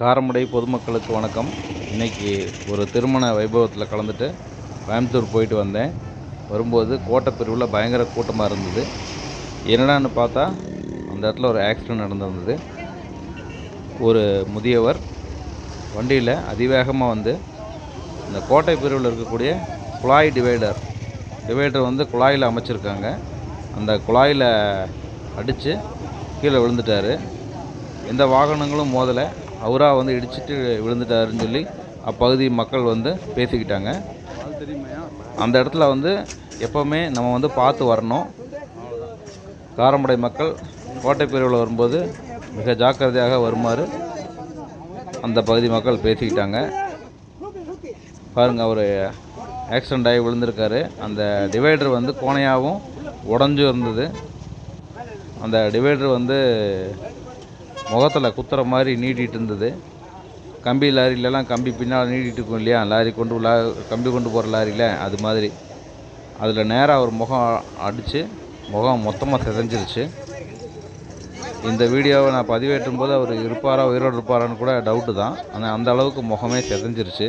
காரமடை பொதுமக்களுக்கு வணக்கம். இன்னைக்கு ஒரு திருமண வைபவத்தில் கலந்துட்டு கோயம்புத்தூர் போயிட்டு வந்தேன். வரும்போது கோட்டை பிரிவில் பயங்கர கூட்டமாக இருந்தது. என்னடான்னு பார்த்தா அந்த இடத்துல ஒரு ஆக்சிடென்ட் நடந்திருந்தது. ஒரு முதியவர் வண்டியில் அதிவேகமாக வந்து இந்த கோட்டை பிரிவில் இருக்கக்கூடிய குழாய் டிவைடர் டிவைடர் வந்து குழாயில் அமைச்சிருக்காங்க. அந்த குழாயில் அடித்து கீழே விழுந்துட்டார். எந்த வாகனங்களும் மோதலை. அவராக வந்து இடிச்சிட்டு விழுந்துட்டாருன்னு சொல்லி அப்பகுதி மக்கள் வந்து பேசிக்கிட்டாங்க. அந்த இடத்துல வந்து எப்போவுமே நம்ம வந்து பார்த்து வரணும். காரமடை மக்கள் கோட்டை பிரிவில் வரும்போது மிக ஜாக்கிரதையாக வருமாறு அந்த பகுதி மக்கள் பேசிக்கிட்டாங்க. பாருங்கள் அவர் ஆக்சிடெண்ட் ஆகி விழுந்திருக்காரு. அந்த டிவைடர் வந்து கோணையாகவும் உடஞ்சும் இருந்தது. அந்த டிவைடர் வந்து முகத்தில் குத்துற மாதிரி நீட்டிகிட்டு இருந்தது. கம்பி லாரிலலாம் கம்பி பின்னால் நீட்டிட்டு இருக்கும் இல்லையா? லாரி கொண்டு லா கம்பி கொண்டு போகிற லாரியில் அது மாதிரி. அதில் நேராக ஒரு முகம் அடித்து முகம் மொத்தமாக சிதைஞ்சிருச்சு இந்த வீடியோவை நான் பதிவேற்றும் போது அவர் இருப்பாரா உயிரோடு இருப்பாரான்னு கூட டவுட்டு தான். ஆனால் அந்த அளவுக்கு முகமே சிதைஞ்சிருச்சு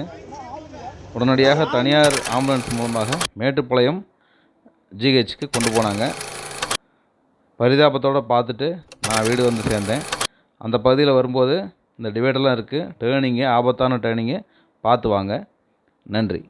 உடனடியாக தனியார் ஆம்புலன்ஸ் மூலமாக மேட்டுப்பாளையம் ஜிஹெச்சுக்கு கொண்டு போனாங்க. பரிதாபத்தோடு பார்த்துட்டு நான் வீடு வந்து சேர்ந்தேன். அந்த பகுதியில் வரும்போது இந்த டிவைடர்லாம் இருக்குது டேர்னிங்கு ஆபத்தான டேர்னிங்கு பார்த்து வாங்க. நன்றி.